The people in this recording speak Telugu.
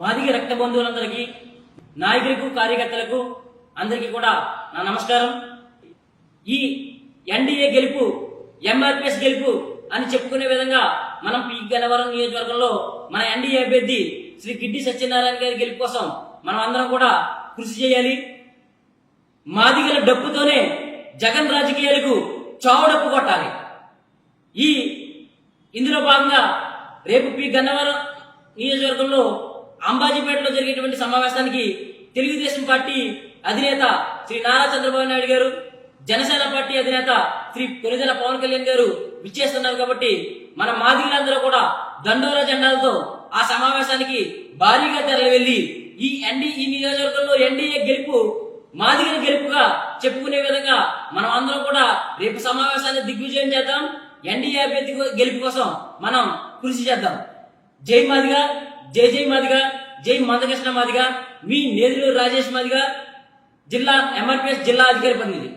మాదిగ రక్త బంధువులందరికీ నాయకులకు కార్యకర్తలకు అందరికీ కూడా నా నమస్కారం. ఈ ఎన్డీఏ గెలుపు ఎంఆర్పిఎస్ గెలుపు అని చెప్పుకునే విధంగా మనం పి గన్నవరం నియోజకవర్గంలో మన ఎన్డీఏ అభ్యర్థి శ్రీ గిడ్డి సత్యనారాయణ గారి గెలుపు కోసం మనం అందరం కూడా కృషి చేయాలి. మాదిగల డప్పుతోనే జగన్ రాజకీయాలకు చావుడప్పు కొట్టాలి. ఈ ఇందులో భాగంగా రేపు పి గన్నవరం నియోజకవర్గంలో అంబాజీపేటలో జరిగేటువంటి సమావేశానికి తెలుగుదేశం పార్టీ అధినేత శ్రీ నారా చంద్రబాబు నాయుడు గారు జనసేన పార్టీ అధినేత శ్రీ కొనిదెల పవన్ కళ్యాణ్ గారు విచ్చేస్తున్నారు కాబట్టి మన మాదిగలందరూ కూడా దండోరా జెండాలతో ఆ సమావేశానికి భారీగా తరలి వెళ్ళి ఈ ఎన్డీ ఈ నియోజకవర్గంలో ఎన్డీఏ గెలుపు మాదిగల గెలుపుగా చెప్పుకునే విధంగా మనం అందరం కూడా రేపు సమావేశాన్ని దిగ్విజయం చేద్దాం. ఎన్డీఏ అభ్యర్థి గెలుపు కోసం మనం కృషి చేద్దాం. జై మాదిగా జై జై మాదిగా. జై మందకృష్ణ మాదిగా మీ నేదులూరు రాజేష్ మాదిగా జిల్లా ఎంఆర్పిఎస్ జిల్లా అధికారి పొందింది